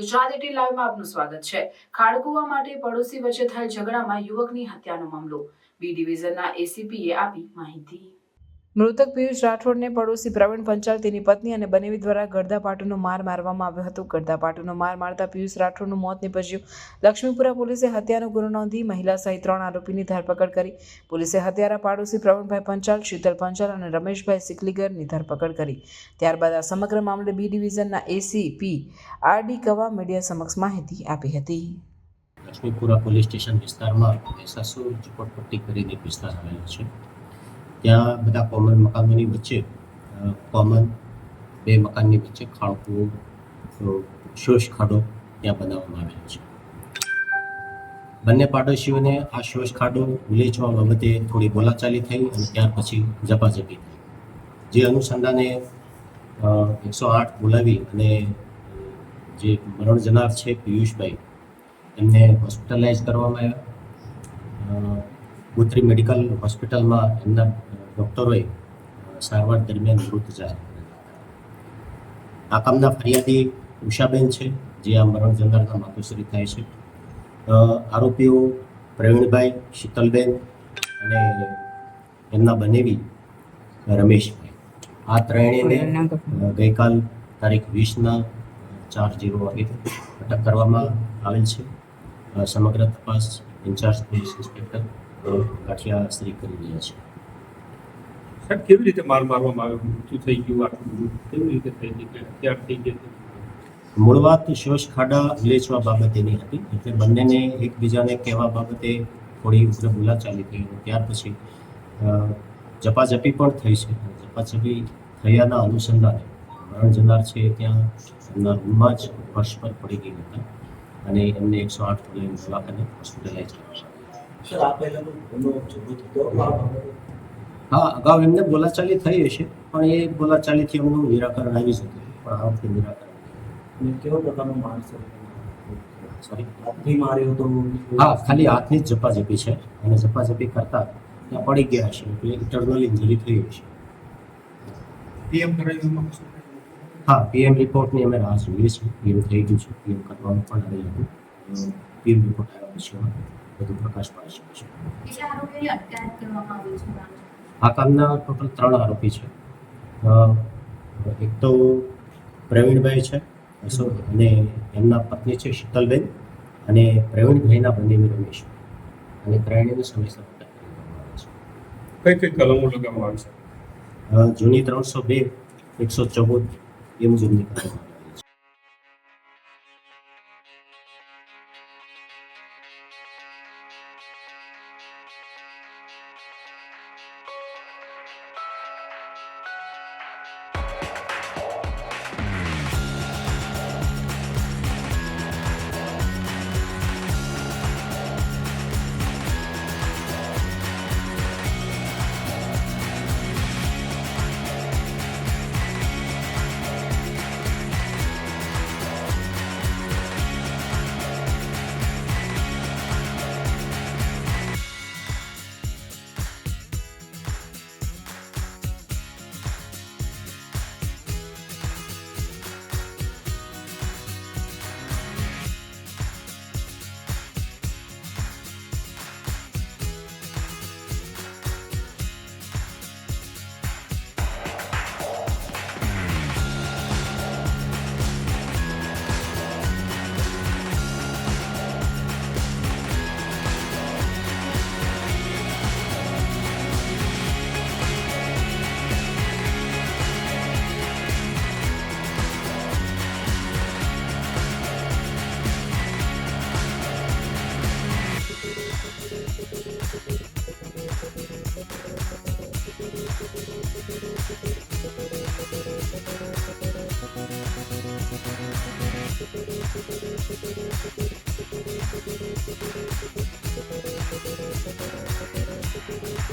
ગુજરાત લાઈવમાં આપનું સ્વાગત છે. ખાડકુવા માટે પડોશી વચ્ચે થયેલ ઝઘડામાં યુવકની હત્યાનો મામલો. બી ડિવિઝનના એસીપીએ આપી માહિતી. મૃતક પિયુષ રાઠોડને પડોશી પ્રવીણ પંચાલ, તેની પત્ની અને બનેવી દ્વારા ગરદાપાટુનો માર મારવામાં આવ્યો હતો. ગરદાપાટુનો માર મારતા પિયુષ રાઠોડનું મોત નિપજ્યું. લક્ષ્મીપુરા પોલીસે હત્યાનો ગુનો નોંધી મહિલા સહિત ત્રણ આરોપીની ધરપકડ કરી. પોલીસે હત્યારા પાડોશી પ્રવીણભાઈ પંચાલ, શીતલ પંચાલ અને રમેશભાઈ સિકલીગરની ધરપકડ કરી. ત્યારબાદ આ સમગ્ર મામલે B ડિવિઝનના ACP R D Kava media સમક્ષ માહિતી આપી હતી. લક્ષ્મીપુરા પોલીસ સ્ટેશન વિસ્તારમાં સાસુ ઝુંપડપટ્ટી કરીને વિસ્તાર આવેલો છે. ત્યાં બધા કોમન મકાનોની વચ્ચે કોમન બે મકાનની વચ્ચે અ, શોષ ખાડો ત્યાં બનાવવામાં આવેલો છે. બંને પાડોશીઓને આ શોષ ખાડો ઉલેચવા બાબતે થોડી બોલાચાલી થઈ અને ત્યાર પછી ઝપાઝપી થઈ. જે અનુસંધાને એકસો આઠ બોલાવી અને જે મરણ જનાર છે પિયુષભાઈ એમને હોસ્પિટલાઇઝ કરવામાં આવ્યા. ગોત્રી મેડિકલ હોસ્પિટલમાં એમના ડૉક્ટરોએ સારવાર દરમિયાન મૃત જાહેર આ કામના ફરિયાદી ઉષાબેન છે જે આ મરણ જનારના માતુશ્રી થાય છે. આરોપીઓ પ્રવીણભાઈ શીતલબેન અને એમના બનેવી રમેશભાઈ. આ ત્રણેયને ગઈકાલ તારીખ વીસના ચાર જીરો વાગે અટક કરવામાં આવેલ છે. સમગ્ર તપાસ ઇન્ચાર્જ પોલીસ ઇન્સ્પેક્ટર ગાંઠિયા કરી રહ્યા છે. સાહેબ કેવી રીતે માર મારવામાં આવ્યો? મૃત્યુ થઈ ગયું આટલું બધું કેવી રીતે થઈ ગયું? કે હત્યા થઈ ગઈ મૂળ વાત શોષ ખાડા લેચવા બાબતેની હતી એટલે બંનેને એકબીજાને કહેવા બાબતે થોડી ઉગ્ર બોલાચાલી થઈ ત્યાર પછી ઝપાઝપી પણ થઈ છે. ઝપાઝપી થયાના અનુસંધાને મરણ જનાર છે ત્યાં એમના રૂમમાં જ ફર્શ પર પડી ગયા હતા અને એમને એકસો આઠ દવાખાને હોસ્પિટલાઇઝ કર્યા છે. સર આ પહેલાનો ગુનો ઝઘડો થતો હા અગાઉ એમને બોલાચાલી થઈ હશે પણ એ બોલાચાલીથી એમનું નિરાકરણ આવી શકે પણ આ વખતે નિરાકરણ કેવો પ્રકારનો માણસ સોરી હાથથી માર્યો તો હા ખાલી હાથની જ ઝપાઝપી છે અને ઝપાઝપી કરતા ત્યાં પડી ગયા છે એટલે ઇન્ટરનલ ઇન્જરી થઈ હશે પીએમ કરાવ્યું હા પીએમ રિપોર્ટની અમે રાહ જોઈએ છીએ પીએમ થઈ ગયું છે પીએમ કરવાનું પણ આવી હતું. પીએમ રિપોર્ટ આવ્યા પછી વધુ પ્રકાશ પાડી શકે છે. આ કામના ટોટલ ત્રણ આરોપી છે. એક તો પ્રવીણભાઈ છે અશોક અને એમના પત્ની છે શીતલબેન અને પ્રવીણભાઈના બંને રમેશ. અને ત્રણેયને સમયસર કઈ કઈ કલમો લગાવવામાં આવી છે? જૂની ત્રણસો બે એકસો ચૌદ એ મુજબની કરવામાં